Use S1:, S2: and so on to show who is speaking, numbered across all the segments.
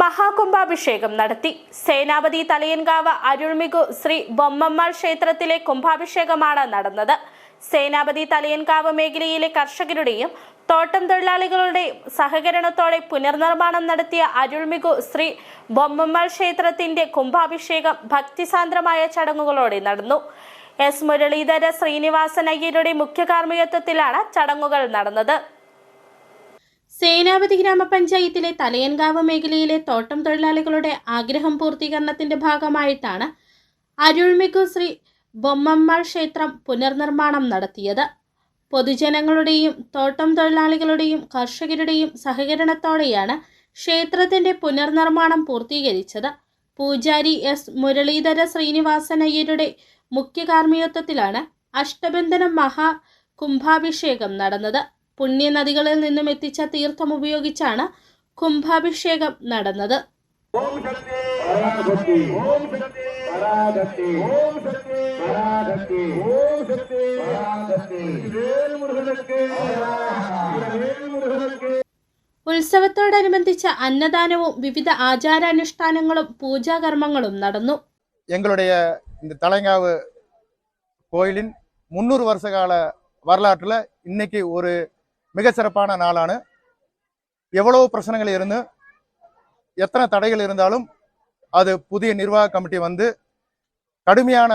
S1: മഹാകുംഭാഭിഷേകം നടത്തി. സേനാപതി തലയൻകാവ് അരുൾമികു ശ്രീ ബൊമ്മമ്മാൾ ക്ഷേത്രത്തിലെ കുംഭാഭിഷേകമാണ് നടന്നത്. സേനാപതി തലയൻകാവ് മേഖലയിലെ കർഷകരുടെയും തോട്ടം തൊഴിലാളികളുടെയും സഹകരണത്തോടെ പുനർനിർമ്മാണം നടത്തിയ അരുൾമികു ശ്രീ ബൊമ്മമ്മാൾ ക്ഷേത്രത്തിന്റെ കുംഭാഭിഷേകം ഭക്തിസാന്ദ്രമായ ചടങ്ങുകളോടെ നടന്നു. എസ് മുരളീധര ശ്രീനിവാസൻ അയ്യരുടെ മുഖ്യ കാർമ്മികത്വത്തിലാണ് ചടങ്ങുകൾ നടന്നത്. സേനാപതി ഗ്രാമപഞ്ചായത്തിലെ തലയൻകാവ് മേഖലയിലെ തോട്ടം തൊഴിലാളികളുടെ ആഗ്രഹം പൂർത്തീകരണത്തിന്റെ ഭാഗമായിട്ടാണ് അരുൾമികു ശ്രീ ബൊമ്മമ്മ ക്ഷേത്രം പുനർനിർമ്മാണം നടത്തിയത്. പൊതുജനങ്ങളുടെയും തോട്ടം തൊഴിലാളികളുടെയും കർഷകരുടെയും സഹകരണത്തോടെയാണ് ക്ഷേത്രത്തിന്റെ പുനർനിർമ്മാണം പൂർത്തീകരിച്ചത്. പൂജാരി എസ് മുരളീധര ശ്രീനിവാസനയ്യരുടെ മുഖ്യകാർമ്മികത്വത്തിലാണ് മുഖ്യ കാർമ്മികത്വത്തിലാണ് അഷ്ടബന്ധനം മഹാ കുംഭാഭിഷേകം നടന്നത്. പുണ്യനദികളിൽ നിന്നും എത്തിച്ച തീർത്ഥം ഉപയോഗിച്ചാണ് കുംഭാഭിഷേകം നടന്നത്. ഉത്സവത്തോടനുബന്ധിച്ച അന്നദാനവും വിവിധ ആചാരാനുഷ്ഠാനങ്ങളും പൂജാകർമ്മങ്ങളും നടന്നു.
S2: எங்களுடைய இந்த കോയിലിൻ മുന്നൂറ് വർഷകാല வருஷ கால ഒരു மிக சிறப்பான நாளான எவ்வளவு பிரச்சனைகள் இருந்து எத்தனை தடைகள் இருந்தாலும் அது புதிய நிர்வாக கமிட்டி வந்து கடுமையான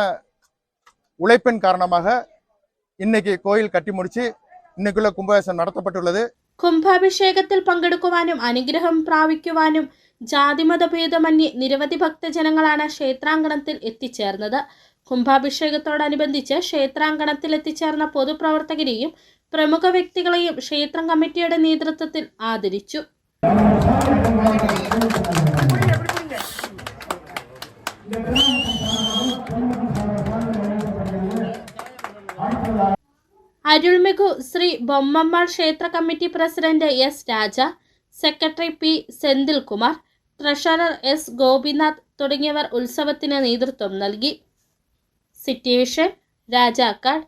S2: உழைப்பின் காரணமாக இன்னைக்கு கோயில் கட்டி முடிச்சு இன்னைக்குள்ள கும்பாபிஷேகம் நடத்தப்பட்டுள்ளது
S1: കുംഭാഭിഷേകത്തിൽ പങ്കെടുക്കുവാനും അനുഗ്രഹം പ്രാപിക്കുവാനും ജാതിമതഭേദമന്യേ നിരവധി ഭക്തജനങ്ങളാണ് ക്ഷേത്രാങ്കണത്തിൽ എത്തിച്ചേർന്നത് കുംഭാഭിഷേകത്തോടനുബന്ധിച്ച് ക്ഷേത്രാങ്കണത്തിൽ എത്തിച്ചേർന്ന പൊതുപ്രവർത്തകരെയും പ്രമുഖ വ്യക്തികളെയും ക്ഷേത്രം കമ്മിറ്റിയുടെ നേതൃത്വത്തിൽ ആദരിച്ചു. അരുൾമികു ശ്രീ ബൊമ്മമ്മ ക്ഷേത്ര committee president S Raja secretary P Senthilkumar treasurer S Gopinath തുടങ്ങിയവർ ഉത്സവത്തിന് നേതൃത്വം നൽകി. situation Rajakar